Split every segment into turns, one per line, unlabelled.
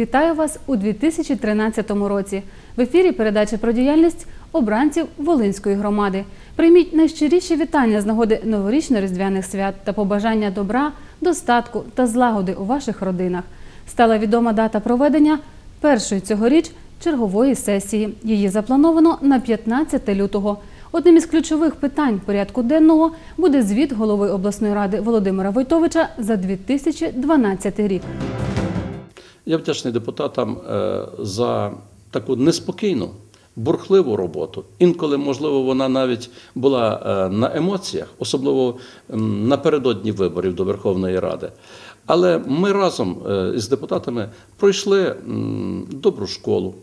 вітаю вас у 2013 році. В ефірі передача про діяльність обранців Волинської громади. Прийміть найщиріші вітання з нагоди новорічно-різдвяних свят та побажання добра, достатку та злагоди у ваших родинах. Стала відома дата проведення першої цьогоріч чергової сесії. Її заплановано на 15 лютого. Одним із ключових питань порядку денного буде звіт голови обласної ради Володимира Войтовича за 2012 рік.
Я вдячний депутатам е, за таку неспокійну, бурхливу роботу. Інколи, можливо, вона навіть була е, на емоціях, особливо напередодні виборів до Верховної Ради. Але ми разом з із депутатами пройшли добру школу.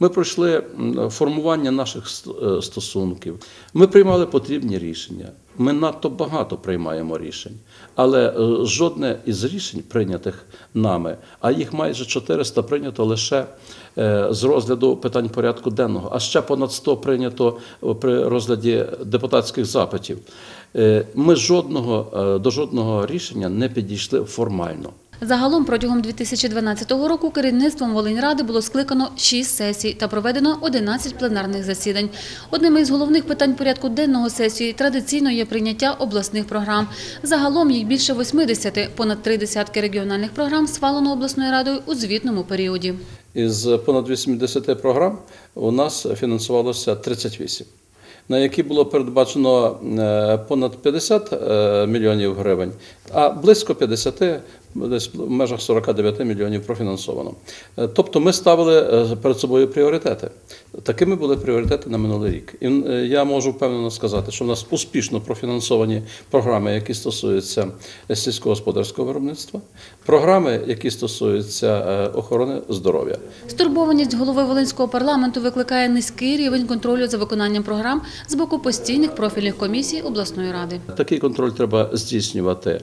Ми пройшли формування наших е, стосунків. Ми приймали потрібні рішення. Ми надто багато приймаємо рішень, але е, жодне із рішень, прийнятих нами, а їх майже 400 прийнято лише е, з розгляду питань порядку денного, а ще понад 100 прийнято при розгляді депутатських запитів. Ми жодного до жодного рішення не підійшли формально.
Загалом протягом 2012 року керівництвом Волиньради було скликано 6 сесій та проведено 11 пленарних засідань. Одним із головних питань порядку денного сесії традиційно є прийняття обласних програм. Загалом їх більше 80, понад три десятки регіональних програм схвалено обласною радою у звітному періоді.
Із понад 80 програм у нас фінансувалося 38, на які було передбачено е, понад 50 е, мільйонів гривень, а близько 50, десь в межах 49 мільйонів профінансовано. Е, Тобто ми ставили е, перед собою пріоритети. Такими були пріоритети на минулий рік. І е, я можу впевнено сказати, що в нас успішно профінансовані програми, які стосуються сільськогосподарського виробництва, програми, які стосуються охорони здоров'я.
Стурбованість голови Волинського парламенту викликає низький рівень контролю за виконанням програм з боку постійних профільних комісій обласної ради.
Такий контроль треба здійснювати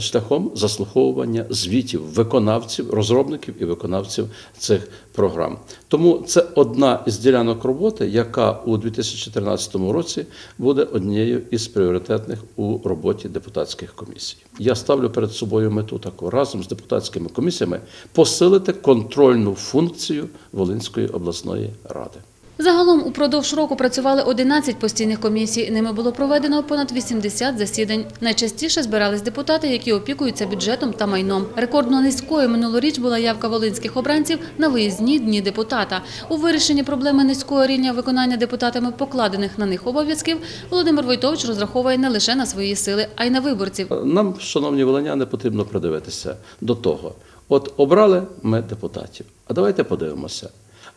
шляхом заслуховування звітів виконавців, розробників і виконавців цих програм. Тому це одна із ділянок роботи, яка у 2014 році буде однією із пріоритетних у роботі депутатських комісій. Я ставлю перед собою мету таку разом з депутатськими комісіями посилити контрольну функцію Волинської обласної ради.
Загалом упродовж року працювали 11 постійних комісій. Ними було проведено понад 80 засідань. Найчастіше збирались депутати, які опікуються бюджетом та майном. Рекордно низькою минулоріч була явка волинських обранців на виїзні дні депутата. У вирішенні проблеми низького рівня виконання депутатами покладених на них обов'язків Володимир Войтович розраховує не лише на свої сили, а й на виборців.
Нам, шановні волиняни, потрібно придивитися до того. От обрали ми депутатів. А давайте подивимося.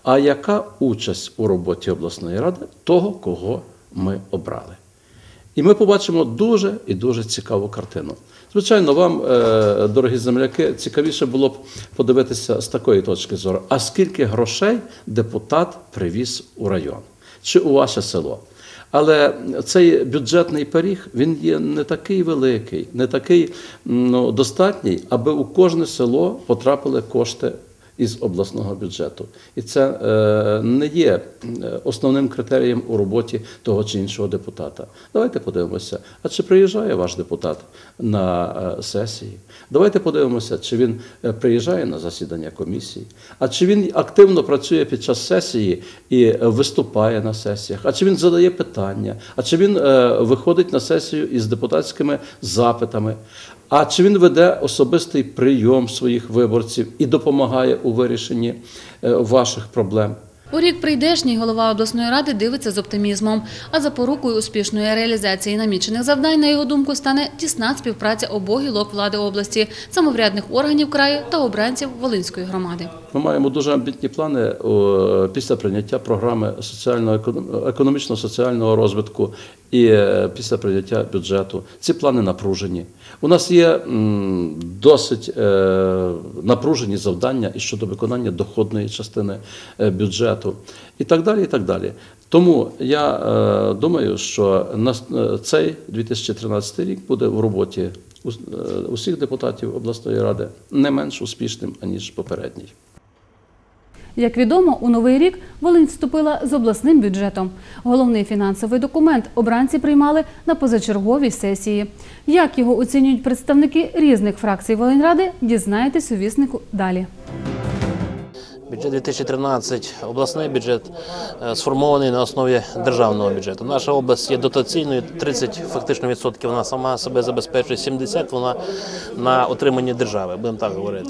А яка участь у роботі обласної ради того, кого ми обрали? І ми побачимо дуже і дуже цікаву картину. Звичайно, вам, е, дорогі земляки, цікавіше було б подивитися з такої точки зору, а скільки грошей депутат привіз у район чи у ваше село. Але цей бюджетний пиріг він є не такий великий, не такий ну, достатній, аби у кожне село потрапили кошти із обласного бюджету. І це е, не є е, основним критерієм у роботі того чи іншого депутата. Давайте подивимося, а чи приїжджає ваш депутат на е, сесії? Давайте подивимося, чи він приїжджає на засідання комісії, а чи він активно працює під час сесії і виступає на сесіях, а чи він задає питання, а чи він виходить на сесію із депутатськими запитами. А чи він веде особистий прийом своїх виборців і допомагає у вирішенні е, ваших проблем?
У рік прийдешній голова обласної ради дивиться з оптимізмом. А запорукою успішної реалізації намічених завдань, на його думку, стане тісна співпраця обох гілок влади області, самоврядних органів краю та обранців Волинської громади.
Ми маємо дуже амбітні плани після прийняття програми соціально економічно-соціального розвитку і е, після прийняття бюджету. Ці плани напружені. У нас є досить е, напружені завдання і щодо виконання доходної частини е, бюджету, і так далі. І так далі. Тому я думаю, що цей 2013 рік буде в роботі усіх депутатів обласної ради не менш успішним аніж попередній.
Як відомо, у новий рік Волинь вступила з обласним бюджетом. Головний фінансовий документ обранці приймали на позачерговій сесії. Як його оцінюють представники різних фракцій Волиньради, дізнаєтесь у віснику далі.
Бюджет 2013, обласний бюджет е, сформований на основі державного бюджету. Наша область є дотаційною, 30 фактично відсотків вона сама себе забезпечує, 70 вона на отриманні держави, будемо так говорити.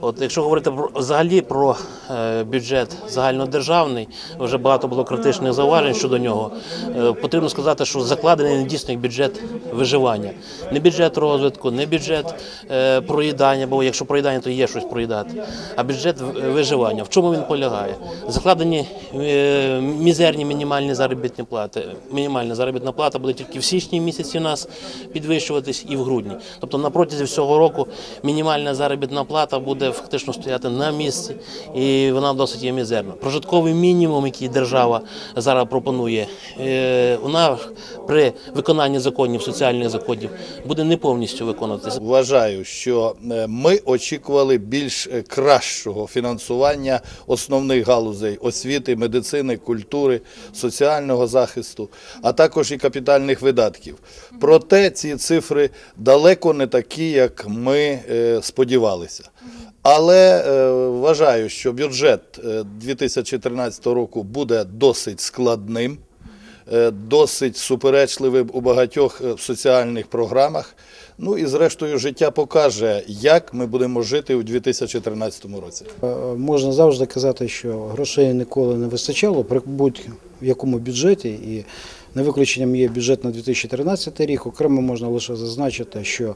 От якщо говорити про взагалі про е, бюджет загальнодержавний, вже багато було критичних зауважень щодо нього. Е, Потрібно сказати, що закладений не дійсно бюджет виживання, не бюджет розвитку, не бюджет е, проїдання, бо якщо проїдання, то є щось проїдати, а бюджет виживання. В чому він полягає? Закладені мізерні мінімальні заробітні плати. Мінімальна заробітна плата буде тільки в січні місяці у нас підвищуватись і в грудні. Тобто на протязі всього року мінімальна заробітна плата буде фактично стояти на місці, і вона досить є мізерна. Прожитковий мінімум, який держава зараз пропонує, е, вона при виконанні законів, соціальних законів буде не повністю виконуватися.
Вважаю, що е, ми очікували більш е, кращого фінансування основних галузей освіти, медицини, культури, соціального захисту, а також і капітальних видатків. Проте ці цифри далеко не такі, як ми сподівалися. Але е, вважаю, що бюджет е, 2013 року буде досить складним е, досить суперечливим у багатьох е, соціальних програмах. Ну і зрештою життя покаже, як ми будемо жити у 2013 році.
Е, Можна завжди казати, що грошей ніколи не вистачало при будь-якому бюджеті, і не виключенням є бюджет на 2013 рік. Окремо можна лише зазначити, що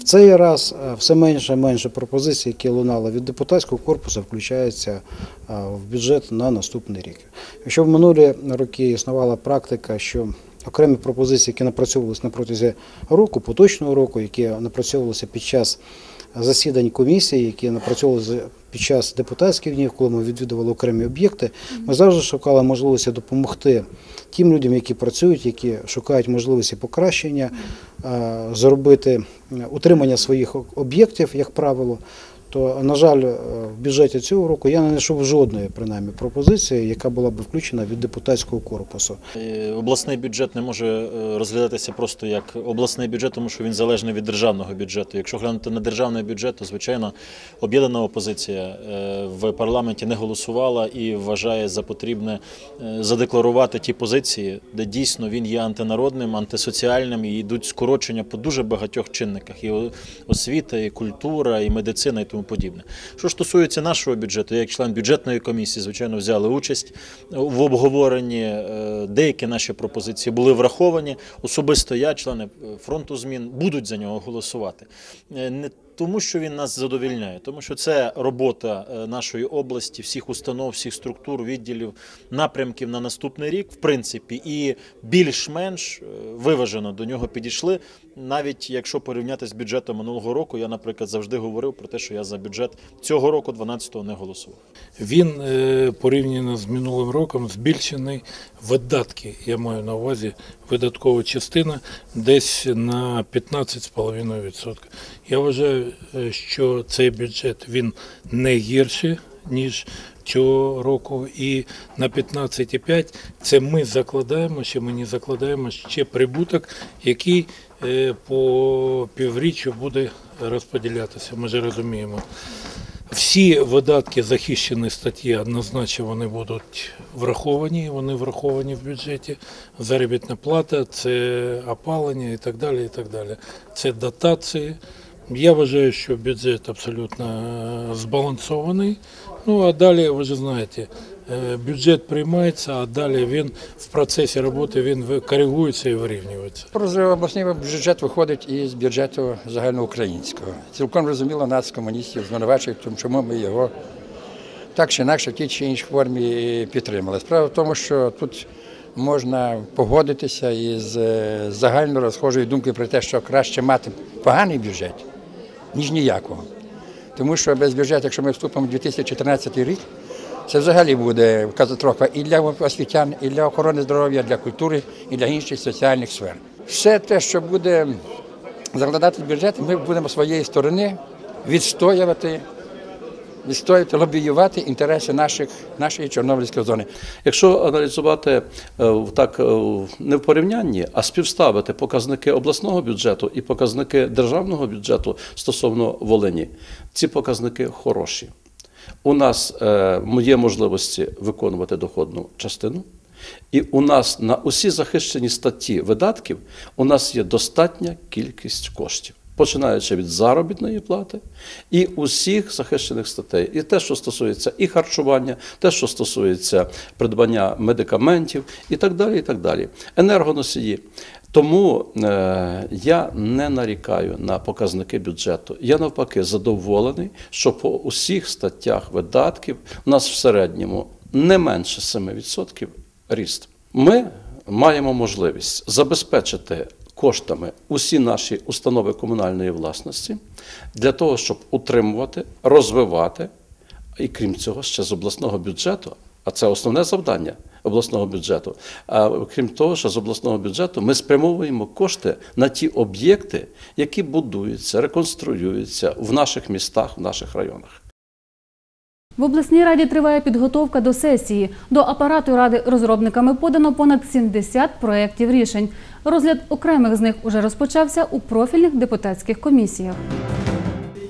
в цей раз все менше і менше пропозицій, які лунали від депутатського корпусу, включаються в бюджет на наступний рік. Якщо в минулі роки існувала практика, що окремі пропозиції, які напрацьовувалися на протязі року, поточного року, які напрацьовувалися під час засідань комісії, які напрацьовувалися під час депутатських днів, коли ми відвідували окремі об'єкти, ми завжди шукали можливості допомогти тим людям, які працюють, які шукають можливості покращення, зробити утримання своїх об'єктів, як правило. То, на жаль, е, в бюджеті цього року я не знайшов жодної принаймні пропозиції, яка була б включена від депутатського корпусу.
Е, Обласний бюджет не може е, розглядатися просто як обласний бюджет, тому що він залежний від державного бюджету. Якщо глянути на державний бюджет, то звичайно об'єднана опозиція в парламенті не голосувала і вважає за потрібне задекларувати ті позиції, де дійсно він є антинародним, антисоціальним і йдуть скорочення по дуже багатьох чинниках: і освіта, і культура, і медицина, і тому подібне. Що стосується нашого бюджету, як член бюджетної комісії, звичайно, взяли участь в обговоренні. Е, Деякі наші пропозиції були враховані. Особисто я, члени е, фронту змін, будуть за нього голосувати. Тому, що він нас задовільняє, тому що це робота е, нашої області, всіх установ, всіх структур, відділів, напрямків на наступний рік, в принципі, і більш-менш е, виважено до нього підійшли. Навіть якщо порівняти з бюджетом минулого року, я, наприклад, завжди говорив про те, що я за бюджет цього року, 12-го, не голосував.
Він е, порівняно з минулим роком збільшений видатки. Я маю на увазі видаткова частина десь на 15,5%. Я вважаю, е, що цей бюджет він не гірший, ніж цього року. І на 15,5 це ми закладаємо, ще ми не закладаємо ще прибуток, який е, по півріччю буде розподілятися. Ми ж розуміємо. Всі видатки захищені статті однозначно вони будуть враховані, вони враховані в бюджеті. Заробітна плата, це опалення і так далі. і так далі. Це дотації. Я вважаю, що бюджет абсолютно е, збалансований. Ну а далі, ви ж знаєте, е, бюджет приймається, а далі він в процесі роботи він коригується і вирівнюється.
Обласний бюджет виходить із бюджету загальноукраїнського. Цілком розуміло нас, комуністів, звинувачують, тому чому ми його так чи інакше в тій чи іншій формі підтримали. Справа в тому, що тут можна погодитися із е, загально розхожою думкою про те, що краще мати поганий бюджет, ніж ніякого. Тому що без бюджету, якщо ми вступимо в 2014 рік, це взагалі буде катастрофа і для освітян, і для охорони здоров'я, для культури, і для інших соціальних сфер. Все те, що буде закладати бюджет, ми будемо своєї сторони відстоювати, відстоювати, лобіювати інтереси наших, нашої Чорнобильської зони.
Якщо аналізувати е, так е, не в порівнянні, а співставити показники обласного бюджету і показники державного бюджету стосовно Волині, ці показники хороші. у нас е, є можливості виконувати доходну частину. І у нас на усі захищені статті видатків у нас є достатня кількість коштів, починаючи від заробітної плати і усіх захищених статей. І те, що стосується і харчування, те, що стосується придбання медикаментів, і так далі. і так далі. Енергоносії. Тому е, я не нарікаю на показники бюджету. Я навпаки задоволений, що по усіх статтях видатків у нас в середньому не менше 7% ріст. Ми маємо можливість забезпечити коштами усі наші установи комунальної власності для того, щоб утримувати, розвивати, і крім цього, ще з обласного бюджету, а це основне завдання обласного бюджету. А крім того, що з обласного бюджету ми спрямовуємо кошти на ті об'єкти, які будуються, реконструюються в наших містах, в наших районах.
В обласній раді триває підготовка до сесії. До апарату ради розробниками подано понад 70 проєктів рішень. Розгляд окремих з них уже розпочався у профільних депутатських комісіях.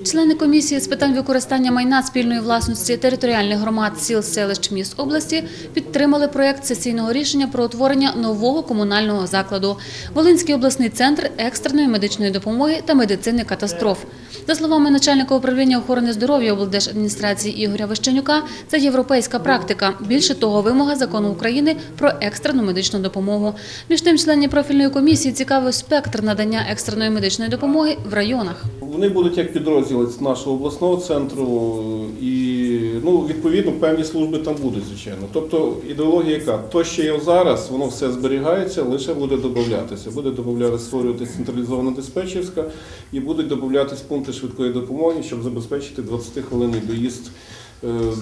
Члени комісії з питань використання майна спільної власності територіальних громад сіл, селищ, міст області підтримали проєкт сесійного рішення про утворення нового комунального закладу Волинський обласний центр екстреної медичної допомоги та медицини катастроф. За словами начальника управління охорони здоров'я облдержадміністрації Ігоря Вищенюка, це європейська практика. Більше того, вимога закону України про екстрену медичну допомогу. Між тим, члені профільної комісії цікавив спектр надання екстреної медичної допомоги в районах.
Вони будуть як підрозділи нашого обласного центру, і ну, відповідно певні служби там будуть, звичайно. Тобто ідеологія яка? То, що є зараз, воно все зберігається, лише буде додатися. Буде додатися, створюватися централізована диспетчерська і будуть додатися пункти швидкої допомоги, щоб забезпечити 20-хвилинний доїзд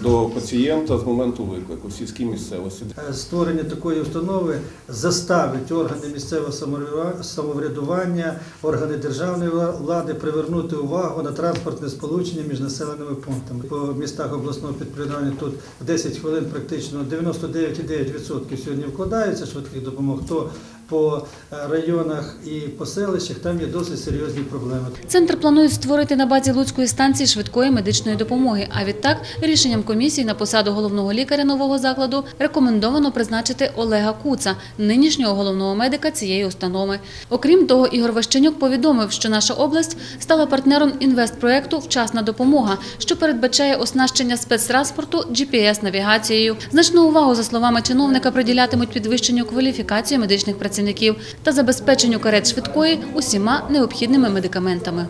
до пацієнта з моменту виклику в сільській місцевості.
Е, Створення такої установи заставить органи місцевого самоврядува- самоврядування, органи державної влади привернути увагу на транспортне сполучення між населеними пунктами. По містах обласного підпорядкування тут в 10 хвилин практично 99,9% сьогодні вкладаються швидких допомог. То по е, районах і по селищах там є досить серйозні проблеми.
Центр планують створити на базі Луцької станції швидкої медичної допомоги. А відтак, рішенням комісії на посаду головного лікаря нового закладу рекомендовано призначити Олега Куца, нинішнього головного медика цієї установи. Окрім того, Ігор Ващенюк повідомив, що наша область стала партнером інвестпроекту Вчасна допомога, що передбачає оснащення спецтранспорту GPS-навігацією. Значну увагу, за словами чиновника, приділятимуть підвищенню кваліфікації медичних працівників та забезпеченню карет швидкої усіма необхідними медикаментами.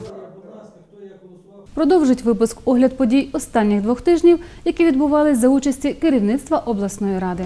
Продовжить випуск огляд подій останніх двох тижнів, які відбувались за участі керівництва обласної ради.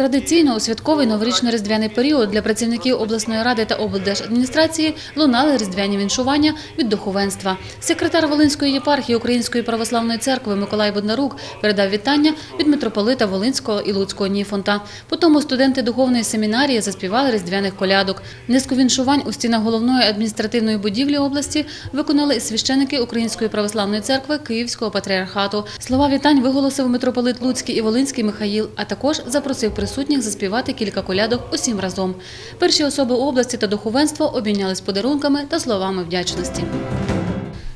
Традиційно у святковий новорічно-різдвяний період для працівників обласної ради та облдержадміністрації лунали різдвяні віншування від духовенства. Секретар Волинської єпархії Української православної церкви Миколай Боднарук передав вітання від митрополита Волинського і Луцького Ніфонта. Потім студенти духовної семінарії заспівали різдвяних колядок. Низку віншувань у стінах головної адміністративної будівлі області виконали священики Української православної церкви Київського патріархату. Слова вітань виголосив митрополит Луцький і Волинський Михаїл, а також запросив присутніх заспівати кілька колядок усім разом. Перші особи області та духовенство обмінялись подарунками та словами вдячності.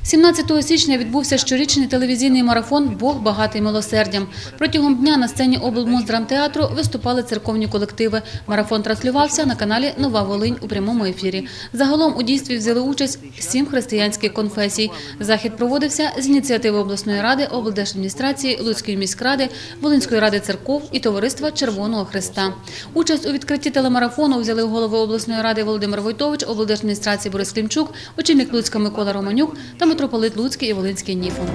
17 січня відбувся щорічний телевізійний марафон Бог багатий милосердям. Протягом дня на сцені облмуздрамтеатру виступали церковні колективи. Марафон транслювався на каналі Нова Волинь у прямому ефірі. Загалом у дійстві взяли участь сім християнських конфесій. Захід проводився з ініціативи обласної ради, облдержадміністрації, Луцької міськради, Волинської ради церков і товариства Червоного Христа. Участь у відкритті телемарафону взяли голови обласної ради Володимир Войтович, облдержадміністрації Борис Клімчук, очільник Луцька Микола Романюк та митрополит Луцький і Волинський Ніфонд.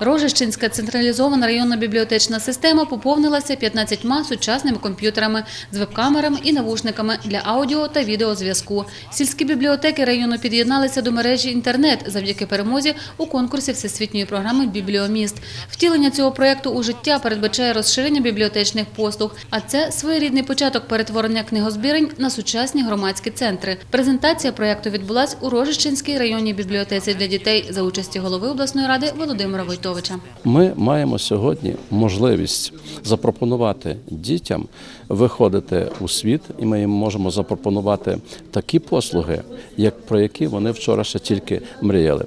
Рожищенська централізована районна бібліотечна система поповнилася 15 сучасними комп'ютерами з веб-камерами і навушниками для аудіо та відеозв'язку. Сільські бібліотеки району під'єдналися до мережі інтернет завдяки перемозі у конкурсі всесвітньої програми Бібліоміст. Втілення цього проєкту у життя передбачає розширення бібліотечних послуг, а це своєрідний початок перетворення книгозбірень на сучасні громадські центри. Презентація проєкту відбулась у Рожищенській районній бібліотеці для дітей за участі голови обласної ради Володимира Войтовича.
Ми маємо сьогодні можливість запропонувати дітям виходити у світ, і ми їм можемо запропонувати такі послуги, як про які вони вчора ще тільки мріяли.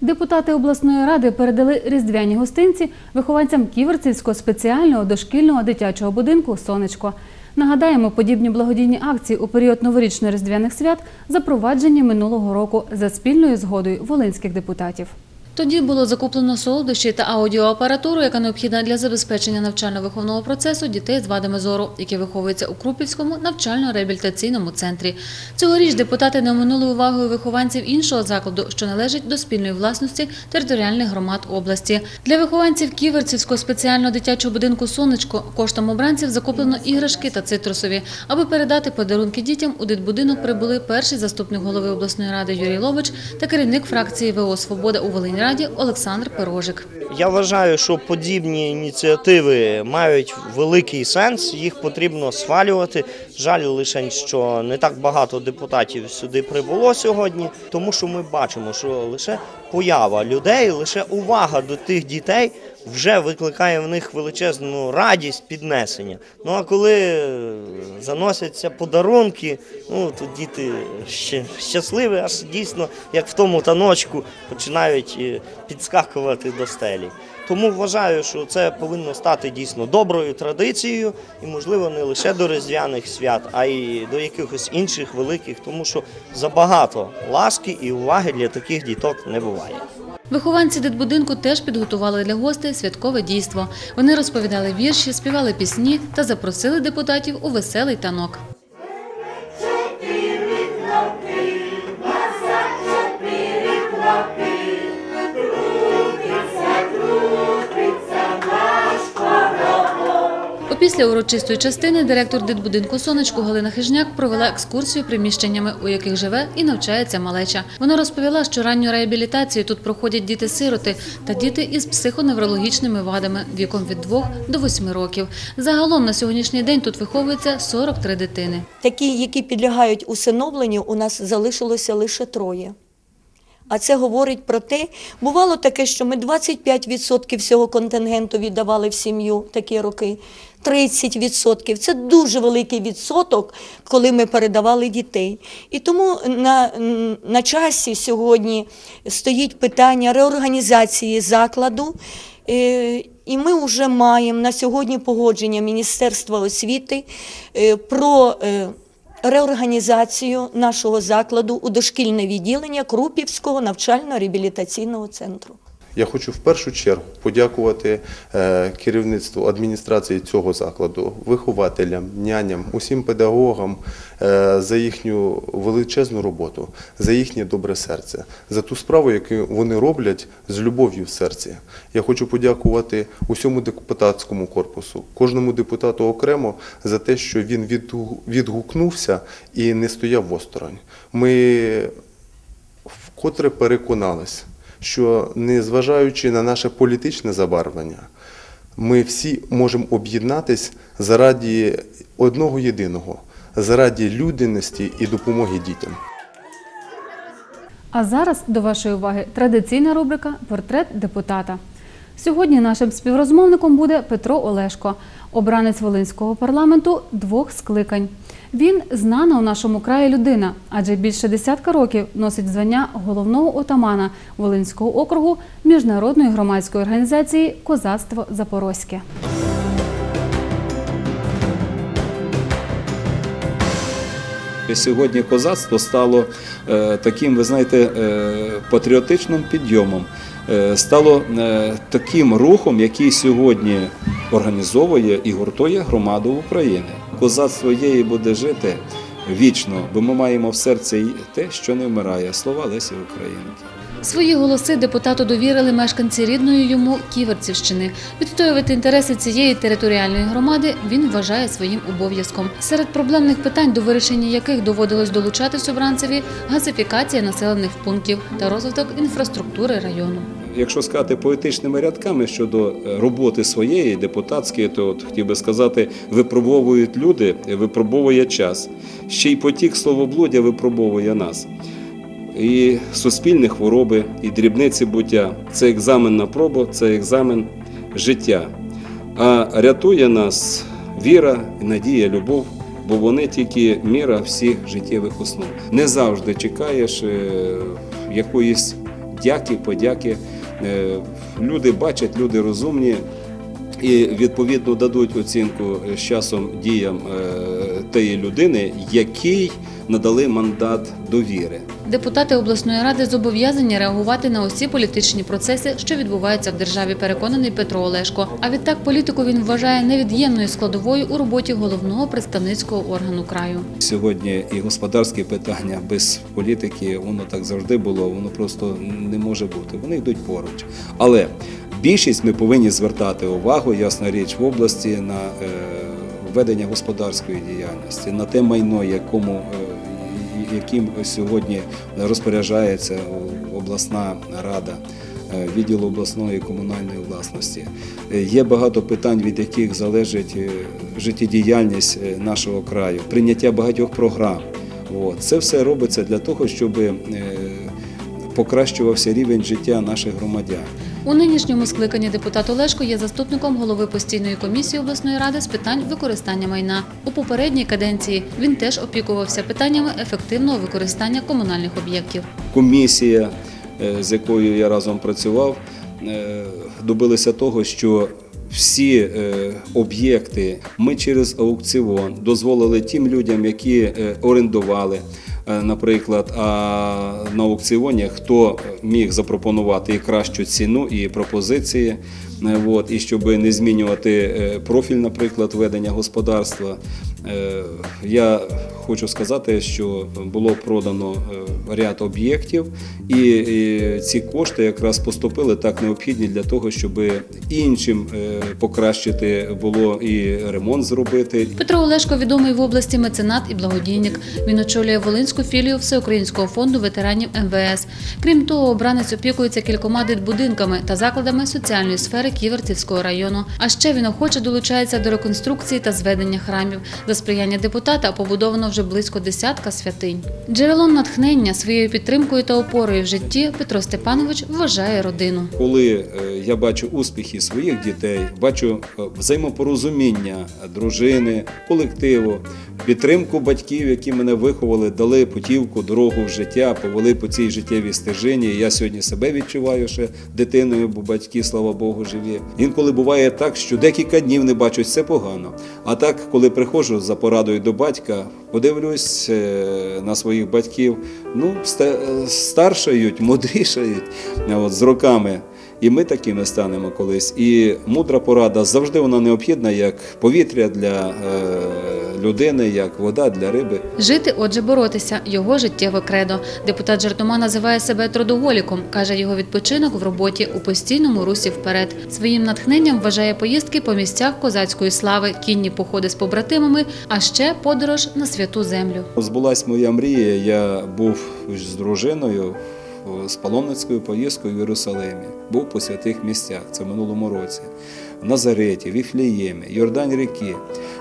Депутати обласної ради передали різдвяні гостинці вихованцям Ківерцівського спеціального дошкільного дитячого будинку Сонечко. Нагадаємо, подібні благодійні акції у період новорічно-різдвяних свят запроваджені минулого року за спільною згодою волинських депутатів. Тоді було закуплено солодощі та аудіоапаратуру, яка необхідна для забезпечення навчально-виховного процесу дітей з вадами зору, які виховуються у Крупівському навчально-реабілітаційному центрі. Цьогоріч депутати не оминули увагою вихованців іншого закладу, що належить до спільної власності територіальних громад області. Для вихованців Ківерцівського спеціального дитячого будинку Сонечко коштом обранців закуплено іграшки та цитрусові. Аби передати подарунки дітям, у дитбудинок прибули перший заступник голови обласної ради Юрій Лобич та керівник фракції ВО Свобода у Волиньраді Олександр Пирожик.
Я вважаю, що подібні ініціативи мають великий сенс, їх потрібно схвалювати. Жаль лише, що не так багато депутатів сюди прибуло сьогодні, тому що ми бачимо, що лише поява людей, лише увага до тих дітей вже викликає в них величезну радість, піднесення. Ну а коли е, заносяться подарунки, ну то діти ще щасливі, аж дійсно, як в тому таночку, починають е, підскакувати до стелі. Тому вважаю, що це повинно стати дійсно доброю традицією, і, можливо, не лише до різдвяних свят, а й до якихось інших великих, тому що забагато ласки і уваги для таких діток не буває.
Вихованці дитбудинку теж підготували для гостей святкове дійство. Вони розповідали вірші, співали пісні та запросили депутатів у веселий танок. Опісля урочистої частини директор дитбудинку Сонечко Галина Хижняк провела екскурсію приміщеннями, у яких живе і навчається малеча. Вона розповіла, що ранню реабілітацію тут проходять діти-сироти та діти із психоневрологічними вадами віком від 2 до 8 років. Загалом на сьогоднішній день тут виховується 43 дитини.
Такі, які підлягають усиновленню, у нас залишилося лише троє. А це говорить про те, бувало таке, що ми 25% всього контингенту віддавали в сім'ю такі роки. 30% – це дуже великий відсоток, коли ми передавали дітей. І тому на, на часі сьогодні стоїть питання реорганізації закладу. Е, І ми вже маємо на сьогодні погодження Міністерства освіти е, про е, реорганізацію нашого закладу у дошкільне відділення Крупівського навчально-реабілітаційного центру.
Я хочу в першу чергу подякувати е, керівництву адміністрації цього закладу, вихователям, няням, усім педагогам е, за їхню величезну роботу, за їхнє добре серце, за ту справу, яку вони роблять з любов'ю в серці. Я хочу подякувати усьому депутатському корпусу, кожному депутату окремо за те, що він відгу- відгукнувся і не стояв осторонь. Ми вкотре переконались, що незважаючи на наше політичне забарвлення, ми всі можемо об'єднатись заради одного єдиного, заради людяності і допомоги дітям.
А зараз до вашої уваги традиційна рубрика Портрет депутата. Сьогодні нашим співрозмовником буде Петро Олешко, обранець Волинського парламенту двох скликань. Він знана у нашому краї людина, адже більше десятка років носить звання головного отамана Волинського округу міжнародної громадської організації Козацтво Запорозьке.
Сьогодні козацтво стало е, таким, ви знаєте, е, патріотичним підйомом, е, стало таким рухом, який сьогодні організовує і гуртує громаду України. Козацтво є і буде жити вічно, бо ми маємо в серці те, що не вмирає. Слова Лесі Українки.
Свої голоси депутату довірили мешканці рідної йому Ківерцівщини. Відстоювати інтереси цієї територіальної громади він вважає своїм обов'язком. Серед проблемних питань, до вирішення яких доводилось долучатись обранцеві, газифікація населених пунктів та розвиток інфраструктури району.
Якщо сказати поетичними рядками щодо е, роботи своєї депутатської, то от хотів би сказати, випробовують люди, випробовує час. Ще й потік словоблудя випробовує нас. І суспільні хвороби, і дрібниці буття це екзамен на пробу, це екзамен життя. А рятує нас віра, надія, любов, бо вони тільки міра всіх життєвих основ. Не завжди чекаєш е, якоїсь дяки, подяки. Е, Люди бачать, люди розумні і відповідно дадуть оцінку з часом діям е, тієї людини, якій надали мандат довіри.
Депутати обласної ради зобов'язані реагувати на усі політичні процеси, що відбуваються в державі, переконаний Петро Олешко. А відтак політику він вважає невід'ємною складовою у роботі головного представницького органу краю.
Сьогодні і господарські питання без політики, воно так завжди було, воно просто не може бути. Вони йдуть поруч. Але більшість ми повинні звертати увагу, ясна річ, в області на е, ведення господарської діяльності, на те майно, якому е, яким сьогодні розпоряджається обласна рада. е, Відділ обласної комунальної власності Е, є багато питань, від яких залежить життєдіяльність нашого краю, прийняття багатьох програм. Це все робиться для того, щоб покращувався рівень життя наших громадян.
У нинішньому скликанні депутат Олешко є заступником голови постійної комісії обласної ради з питань використання майна. У попередній каденції він теж опікувався питаннями ефективного використання комунальних об'єктів.
комісія, е, з якою я разом працював, е, добилися того, що всі е, об'єкти ми через аукціон дозволили тим людям, які орендували. Е, Наприклад, а на аукціоні хто міг запропонувати і кращу ціну, і пропозиції, е, от, і щоб не змінювати е, профіль, наприклад, ведення господарства. Я хочу сказати, що було продано е, ряд об'єктів, і ці кошти якраз поступили так необхідні для того, щоб іншим е, покращити було і ремонт зробити.
Петро Олешко відомий в області меценат і благодійник. Він очолює Волинську філію Всеукраїнського фонду ветеранів МВС. Крім того, обранець опікується кількома дитбудинками та закладами соціальної сфери Ківерцівського району. А ще він охоче долучається до реконструкції та зведення храмів. За сприяння депутата побудовано вже близько десятка святинь. Джерелом натхнення своєю підтримкою та опорою в житті Петро Степанович вважає родину.
Коли е, я бачу успіхи своїх дітей, бачу е, взаємопорозуміння дружини, колективу, підтримку батьків, які мене виховали, дали путівку, дорогу в життя, повели по цій життєвій стежині. Я сьогодні себе відчуваю ще дитиною, бо батьки, слава Богу, живі. Інколи буває так, що декілька днів не бачу, це погано. А так, коли приходжу за порадою до батька, подивлюсь е, на своїх батьків, ну, старшають, мудрішають от, з роками. І ми такими станемо колись. І мудра порада завжди вона необхідна як повітря для е, людини, як вода для риби.
Жити, отже, боротися його життєве кредо. Депутат жартома називає себе трудоголіком. каже, його відпочинок в роботі у постійному русі вперед. Своїм натхненням вважає поїздки по місцях козацької слави, кінні походи з побратимами, а ще подорож на святу землю.
Збулась моя мрія. Я був з дружиною з паломницькою поїздкою в Єрусалимі. Був по святих місцях. Це в минулому році. Назареті, в Іфліємі, Йордань ріки.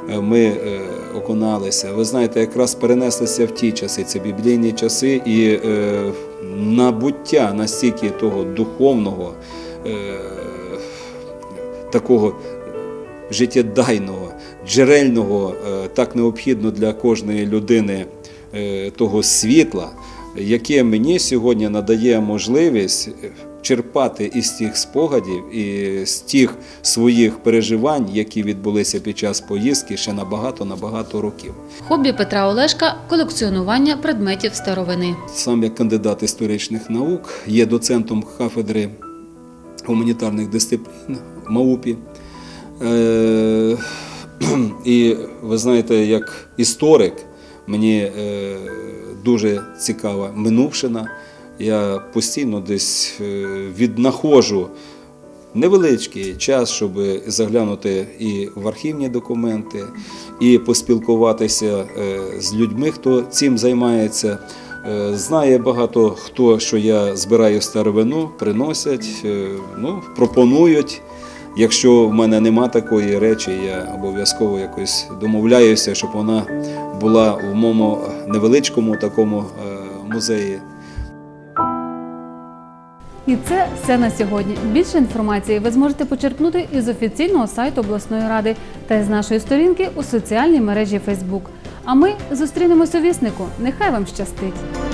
Е, Ми е, окуналися. Ви знаєте, якраз перенеслися в ті часи, це біблійні часи, і е, набуття настільки того духовного, такого життєдайного, джерельного, так необхідно для кожної людини того світла, яке мені сьогодні надає можливість черпати із тих спогадів і з тих своїх переживань, які відбулися під час поїздки ще на багато на багато років.
Хобі Петра Олешка колекціонування предметів старовини.
Сам як кандидат історичних наук є доцентом кафедри гуманітарних дисциплін МАУПі. Е, І ви знаєте, як історик, мені е, дуже цікава минувшина. Я постійно десь е, віднаходжу невеличкий час, щоб заглянути і в архівні документи, і поспілкуватися е, з людьми, хто цим займається. Е, Знає багато хто, що я збираю старовину, приносять, ну, пропонують. Якщо в мене нема такої речі, я обов'язково якось домовляюся, щоб вона була в моєму невеличкому такому е, музеї.
І це все на сьогодні. Більше інформації ви зможете почерпнути із офіційного сайту обласної ради та з нашої сторінки у соціальній мережі Facebook. А ми зустрінемось у віснику. Нехай вам щастить!